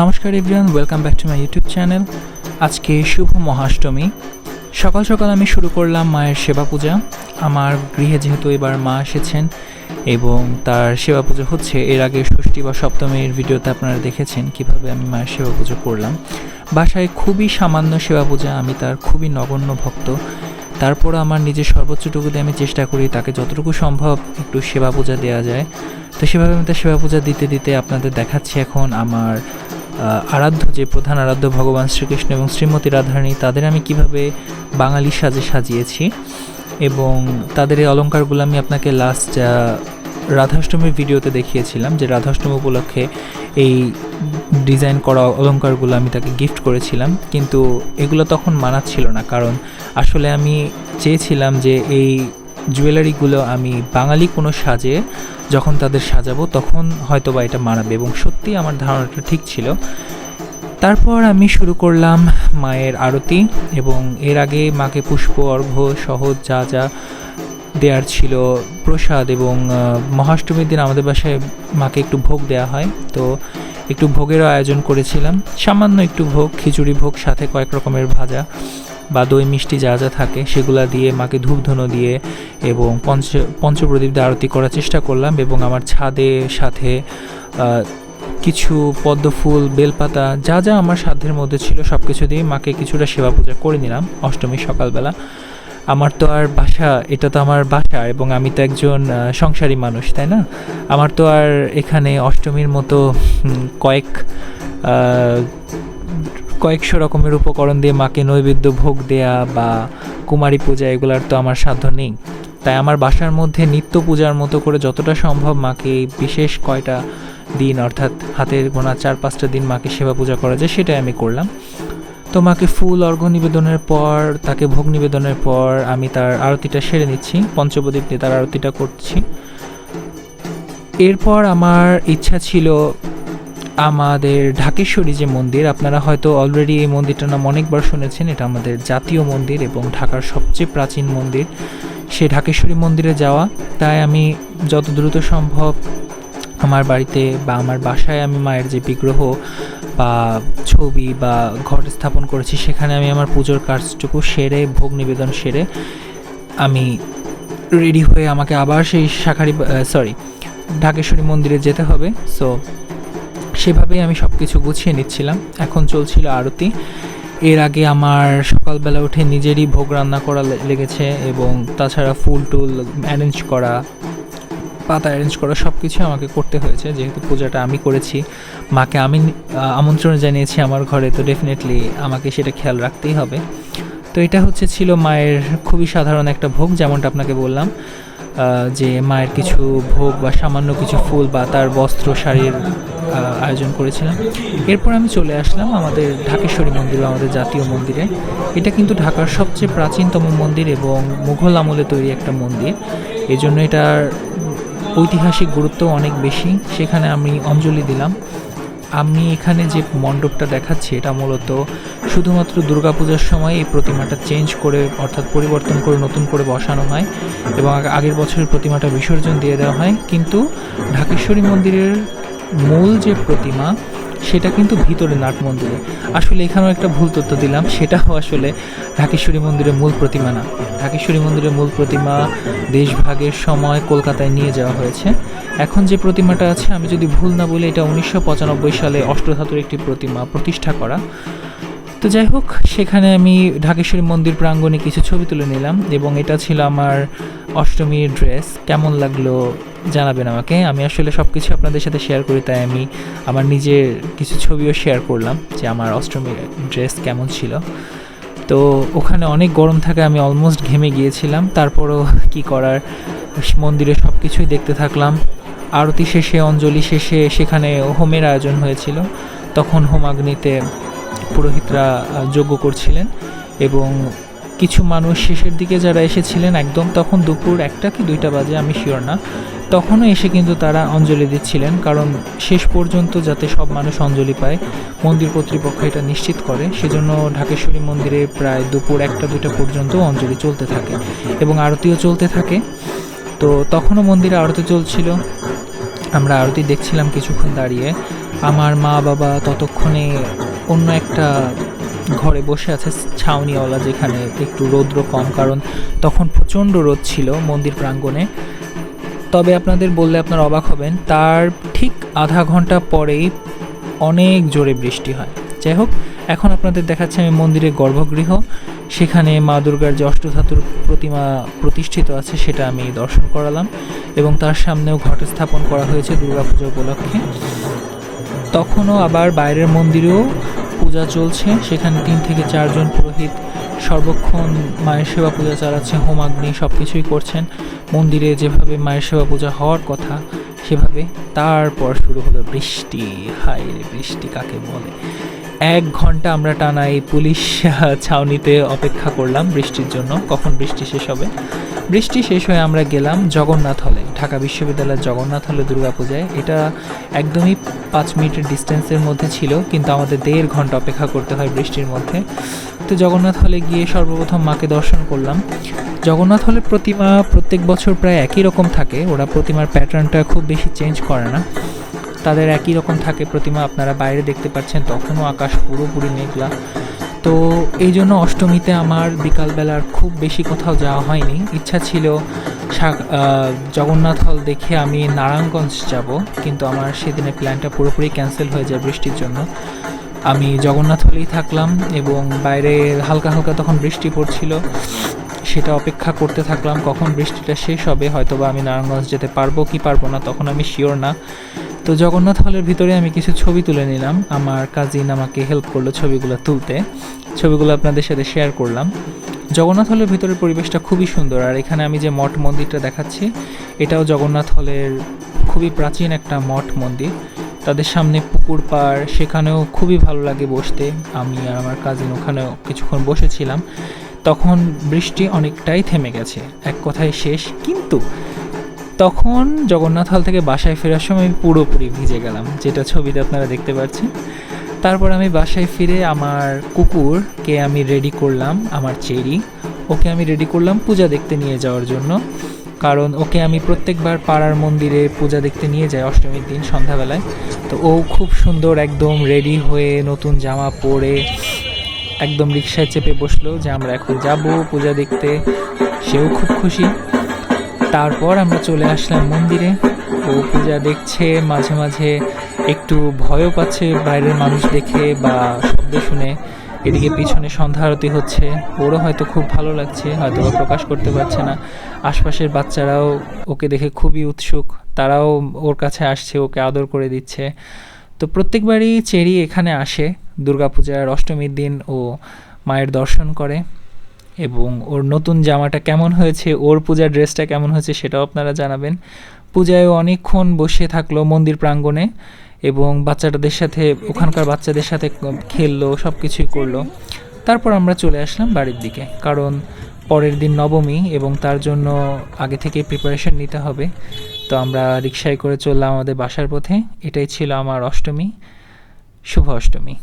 নমস্কার everyone welcome back to my YouTube channel আজকে শুভ মহাষ্টমী। সকাল সকাল আমি শুরু করলাম মায়ের সেবা পূজা। আমার গৃহে যেহেতু এবার মা এসেছেন এবং তার সেবা পুজো হচ্ছে, এর আগে ষষ্ঠী বা সপ্তমীর ভিডিওতে আপনারা দেখেছেন কীভাবে আমি মায়ের সেবা পুজো করলাম। বাসায় খুবই সামান্য সেবা পূজা, আমি তার খুবই নগণ্য ভক্ত। তারপর আমার নিজের সর্বোচ্চটুকু দিয়ে আমি চেষ্টা করি তাকে যতটুকু সম্ভব একটু সেবা পূজা দেওয়া যায়। তো সেভাবে আমি তার সেবা পূজা দিতে দিতে আপনাদের দেখাচ্ছি এখন আমার আরাধ্য, যে প্রধান আরাধ্য ভগবান শ্রীকৃষ্ণ এবং শ্রীমতী রাধারানী, তাদের আমি কীভাবে বাঙালি সাজে সাজিয়েছি এবং তাদের এই অলঙ্কারগুলো আমি আপনাকে লাস্ট রাধাষ্টমীর ভিডিওতে দেখিয়েছিলাম যে রাধাষ্টমী উপলক্ষে এই ডিজাইন করা অলঙ্কারগুলো আমি তাকে গিফট করেছিলাম। কিন্তু এগুলো তখন মানাচ্ছিল না, কারণ আসলে আমি চেয়েছিলাম যে এই জুয়েলারিগুলো আমি বাঙালি কোনো সাজে যখন তাদের সাজাবো তখন হয়তো বা এটা মানাবে এবং সত্যি আমার ধারণাটা ঠিক ছিল। তারপর আমি শুরু করলাম মায়ের আরতি এবং এর আগে মাকে পুষ্প, অর্ঘ্য সহজ যা যা দেওয়ার ছিল প্রসাদ এবং মহাষ্টমীর দিন আমাদের বাসায় মাকে একটু ভোগ দেওয়া হয়। তো একটু ভোগেরও আয়োজন করেছিলাম। সামান্য একটু ভোগ, খিচুড়ি ভোগ, সাথে কয়েক রকমের ভাজা। বা দই মিষ্টি যা যা থাকে, সেগুলা দিয়ে মাকে ধূপধুনো দিয়ে এবং পঞ্চ পঞ্চপ্রদীপ দিয়ে আরতি করার চেষ্টা করলাম এবং আমার ছাদে সাথে কিছু পদ্ম ফুল, বেলপাতা, যা যা আমার সাধ্যের মধ্যে ছিল সব কিছু দিয়ে মাকে কিছুটা সেবা পূজা করে নিলাম অষ্টমী সকালবেলা। আমার তো আর বাসা, এটা তো আমার বাসা এবং আমি তো একজন সংসারী মানুষ, তাই না? আমার তো আর এখানে অষ্টমীর মতো কয়েক কয়েকশো রকমের উপকরণ দিয়ে মাকে নৈবেদ্য ভোগ দেয়া বা কুমারী পূজা, এগুলার তো আমার সাধ্য নেই। তাই আমার বাসার মধ্যে নিত্য পূজার মতো করে যতটা সম্ভব মাকে বিশেষ কয়টা দিন, অর্থাৎ হাতের গোনা চার পাঁচটা দিন মাকে সেবা পূজা করা যায়, সেটাই আমি করলাম। তো মাকে ফুল অর্ঘ্য নিবেদনের পর, তাকে ভোগ নিবেদনের পর আমি তার আরতিটা সেরে নিচ্ছি, পঞ্চপ্রদীপ দিয়ে তার আরতিটা করছি। এরপর আমার ইচ্ছা ছিল আমাদের ঢাকেশ্বরী যে মন্দির, আপনারা হয়তো অলরেডি এই মন্দিরটার নাম অনেকবার শুনেছেন, এটা আমাদের জাতীয় মন্দির এবং ঢাকার সবচেয়ে প্রাচীন মন্দির। সেই ঢাকেশ্বরী মন্দিরে যাওয়া, তাই আমি যত দ্রুত সম্ভব আমার বাড়িতে বা আমার বাসায় আমি মায়ের যে বিগ্রহ বা ছবি বা ঘট স্থাপন করেছি, সেখানে আমি আমার পুজোর কাজটুকু সেরে, ভোগ নিবেদন সেরে আমি রেডি হয়ে আমাকে আবার সেই শাখারি সরি ঢাকেশ্বরী মন্দিরে যেতে হবে। সো সেভাবেই আমি সব কিছু গুছিয়ে নিচ্ছিলাম। এখন চলছিল আরতি। এর আগে আমার সকালবেলা উঠে নিজেরই ভোগ রান্না করা লেগেছে এবং তাছাড়া ফুল টুল অ্যারেঞ্জ করা, পাতা অ্যারেঞ্জ করা সব কিছু আমাকে করতে হয়েছে। যেহেতু পূজাটা আমি করেছি, মাকে আমি আমন্ত্রণ জানিয়েছি আমার ঘরে, তো ডেফিনেটলি আমাকে সেটা খেয়াল রাখতেই হবে। তো এটা হচ্ছে ছিল মায়ের খুবই সাধারণ একটা ভোগ, যেমনটা আপনাকে বললাম যে মায়ের কিছু ভোগ বা সামান্য কিছু ফুল বা তার বস্ত্র, শাড়ির আয়োজন করেছিলাম। এরপর আমি চলে আসলাম আমাদের ঢাকেশ্বরী মন্দির আমাদের জাতীয় মন্দিরে। এটা কিন্তু ঢাকার সবচেয়ে প্রাচীনতম মন্দির এবং মুঘল আমলে তৈরি একটা মন্দির। এই জন্য এটার ঐতিহাসিক গুরুত্ব অনেক বেশি। সেখানে আমি অঞ্জলি দিলাম। আমি এখানে যে মণ্ডপটা দেখাচ্ছি, এটা মূলত শুধুমাত্র দুর্গাপূজার সময় এই প্রতিমাটা চেঞ্জ করে, অর্থাৎ পরিবর্তন করে, নতুন করে বসানো হয় এবং আগের বছরের প্রতিমাটা বিসর্জন দিয়ে দেওয়া হয়। কিন্তু ঢাকেশ্বরী মন্দিরের মূল যে প্রতিমা, সেটা কিন্তু ভিতরে নাট মন্দিরে। আসলে এখানেও একটা ভুল তথ্য দিলাম, সেটাও আসলে ঢাকেশ্বরী মন্দিরের মূল প্রতিমা না। ঢাকেশ্বরী মন্দিরের মূল প্রতিমা দেশভাগের সময় কলকাতায় নিয়ে যাওয়া হয়েছে। এখন যে প্রতিমাটা আছে, আমি যদি ভুল না বলি, এটা উনিশশো পঁচানব্বই সালে অষ্টধাতুর একটি প্রতিমা প্রতিষ্ঠা করা। তো যাই হোক, সেখানে আমি ঢাকেশ্বরী মন্দির প্রাঙ্গণে কিছু ছবি তুলে নিলাম এবং এটা ছিল আমার অষ্টমীর ড্রেস। কেমন লাগল জানাবেন আমাকে। আমি আসলে সব কিছু আপনাদের সাথে শেয়ার করি, তাই আমি আমার নিজের কিছু ছবিও শেয়ার করলাম যে আমার অষ্টমীর ড্রেস কেমন ছিল। তো ওখানে অনেক গরম থাকে, আমি অলমোস্ট ঘেমে গিয়েছিলাম। তারপরও কি করার, মন্দিরে সব কিছুই দেখতে থাকলাম। আরতি শেষে, অঞ্জলি শেষে সেখানে হোমের আয়োজন হয়েছিল। তখন হোমাগ্নিতে পুরোহিতরা যজ্ঞ করছিলেন এবং কিছু মানুষ শেষের দিকে যারা এসেছিলেন একদম তখন দুপুর একটা কি দুইটা বাজে, আমি শিওর না। তখনও এসে কিন্তু তারা অঞ্জলি দিচ্ছিলেন, কারণ শেষ পর্যন্ত যাতে সব মানুষ অঞ্জলি পায়, মন্দির কর্তৃপক্ষ এটা নিশ্চিত করে। সেজন্য ঢাকেশ্বরী মন্দিরে প্রায় দুপুর একটা, দুইটা পর্যন্ত অঞ্জলি চলতে থাকে এবং আরতিও চলতে থাকে। তো তখনও মন্দিরে আরতি চলছিল। আমরা আরতি দেখছিলাম কিছুক্ষণ দাঁড়িয়ে। আমার মা বাবা ততক্ষণে অন্য একটা ঘরে বসে আছে ছাউনিওয়ালা যেখানে একটু রৌদ্র কম, কারণ তখন প্রচণ্ড রোদ ছিল মন্দির প্রাঙ্গণে। তবে আপনাদের বললে আপনারা অবাক হবেন, তার ঠিক আধা ঘণ্টা পরেই অনেক জোরে বৃষ্টি হয়। যাই হোক, এখন আপনাদের দেখাচ্ছে আমি মন্দিরের গর্ভগৃহ। সেখানে মা দুর্গার যে অষ্টধাতুর প্রতিমা প্রতিষ্ঠিত আছে, সেটা আমি দর্শন করালাম এবং তার সামনেও ঘট স্থাপন করা হয়েছে দুর্গাপুজো উপলক্ষে। তখনও আবার বাইরের মন্দিরেও পূজা চলছে। সেখানে তিন থেকে চারজন পুরোহিত, সর্বক্ষণ মায়ের সেবা পূজা চালাচ্ছে হোমাগ্নি সব কিছুই করছেন। মন্দিরে যেভাবে মায়ের সেবা পূজা হওয়ার কথা, সেভাবে তারপর শুরু হলো বৃষ্টি। হায় বৃষ্টি, কাকে বলে? এক ঘণ্টা আমরা টানা এই পুলিশ ছাউনিতে অপেক্ষা করলাম বৃষ্টির জন্য। কখন বৃষ্টি শেষ হবে? বৃষ্টি শেষ হয়ে আমরা গেলাম জগন্নাথ হলে, ঢাকা বিশ্ববিদ্যালয়ের জগন্নাথ হলে দুর্গাপূজায়। এটা একদমই পাঁচ মিনিটের ডিস্টেন্সের মধ্যে ছিল, কিন্তু আমাদের দেড় ঘণ্টা অপেক্ষা করতে হয় বৃষ্টির মধ্যে। তো জগন্নাথ হলে গিয়ে সর্বপ্রথম মাকে দর্শন করলাম। জগন্নাথ হলের প্রতিমা প্রত্যেক বছর প্রায় একই রকম থাকে, ওরা প্রতিমার প্যাটার্নটা খুব বেশি চেঞ্জ করে না। তাদের একই রকম থাকে প্রতিমা, আপনারা বাইরে দেখতে পাচ্ছেন, তখনও আকাশ পুরোপুরি মেঘলা। তো এই জন্য অষ্টমীতে আমার বিকালবেলার খুব বেশি কোথাও যাওয়া হয়নি। ইচ্ছা ছিল জগন্নাথ হল দেখে আমি নারায়ণগঞ্জ যাব, কিন্তু আমার সেদিনের প্ল্যানটা পুরোপুরি ক্যান্সেল হয়ে যায় বৃষ্টির জন্য। আমি জগন্নাথ হলেই থাকলাম এবং বাইরে হালকা হালকা তখন বৃষ্টি পড়ছিল, সেটা অপেক্ষা করতে থাকলাম, কখন বৃষ্টিটা শেষ হবে হয়তো বা আমি নারায়ণগঞ্জ যেতে পারব কি পারব না, তখন আমি শিওর না। তো জগন্নাথ হলের ভিতরে আমি কিছু ছবি তুলে নিলাম। আমার কাজিন আমাকে হেল্প করল ছবিগুলো তুলতে। ছবিগুলো আপনাদের সাথে শেয়ার করলাম। জগন্নাথ হলের ভিতরের পরিবেশটা খুবই সুন্দর। আর এখানে আমি যে মঠ মন্দিরটা দেখাচ্ছি, এটাও জগন্নাথ হলের খুবই প্রাচীন একটা মঠ মন্দির। তাদের সামনে পুকুর পাড়, সেখানেও খুবই ভালো লাগে বসতে। আমি আর আমার কাজিন ওখানেও কিছুক্ষণ বসেছিলাম। তখন বৃষ্টি অনেকটাই থেমে গেছে। এক কথায় শেষ। কিন্তু তখন জগন্নাথ হল থেকে বাসায় ফেরার সময় আমি পুরোপুরি ভিজে গেলাম। যেটা ছবিতে আপনারা দেখতে পাচ্ছেন। তারপর আমি বাসায় ফিরে আমার কুকুরকে আমি রেডি করলাম, আমার চেরি। ওকে আমি রেডি করলাম পূজা দেখতে নিয়ে যাওয়ার জন্য। কারণ ওকে আমি প্রত্যেকবার পাড়ার মন্দিরে পূজা দেখতে নিয়ে যাই অষ্টমীর দিন সন্ধ্যাবেলায়। তো ও খুব সুন্দর একদম রেডি হয়ে নতুন জামা পরে একদম রিক্সায় চেপে বসল যে আমরা এখন যাব পূজা দেখতে। সেও খুব খুশি। তারপর আমরা চলে আসলাম মন্দিরে। ও পূজা দেখছে, মাঝে মাঝে একটু ভয়ও পাচ্ছে বাইরের মানুষ দেখে বা শব্দ শুনে। এদিকে পিছনে সন্ধ্যা আরতি হচ্ছে। ওরও হয়তো খুব ভালো লাগছে হয়তো প্রকাশ করতে পারছে না। আশপাশের বাচ্চারাও ওকে দেখে খুবই উৎসুক। তারাও ওর কাছে আসছে, ওকে আদর করে দিচ্ছে। তো প্রত্যেকবারই চেরি এখানে আসে। দুর্গাপূজার অষ্টমীর দিন ও মায়ের দর্শন করে। এবং ওর নতুন জামাটা কেমন হয়েছে, ওর পূজার ড্রেসটা কেমন হয়েছে সেটাও আপনারা জানাবেন। পূজায় অনেকক্ষণ বসে থাকল মন্দির প্রাঙ্গণে এবং বাচ্চাটাদের সাথে, ওখানকার বাচ্চাদের সাথে খেললো সব কিছুই করল। তারপর আমরা চলে আসলাম বাড়ির দিকে, কারণ পরের দিন নবমী এবং তার জন্য আগে থেকে প্রিপারেশন নিতে হবে। তো আমরা রিক্সায় করে চললাম আমাদের বাসার পথে, এটাই ছিল আমার অষ্টমী। শুভ অষ্টমী।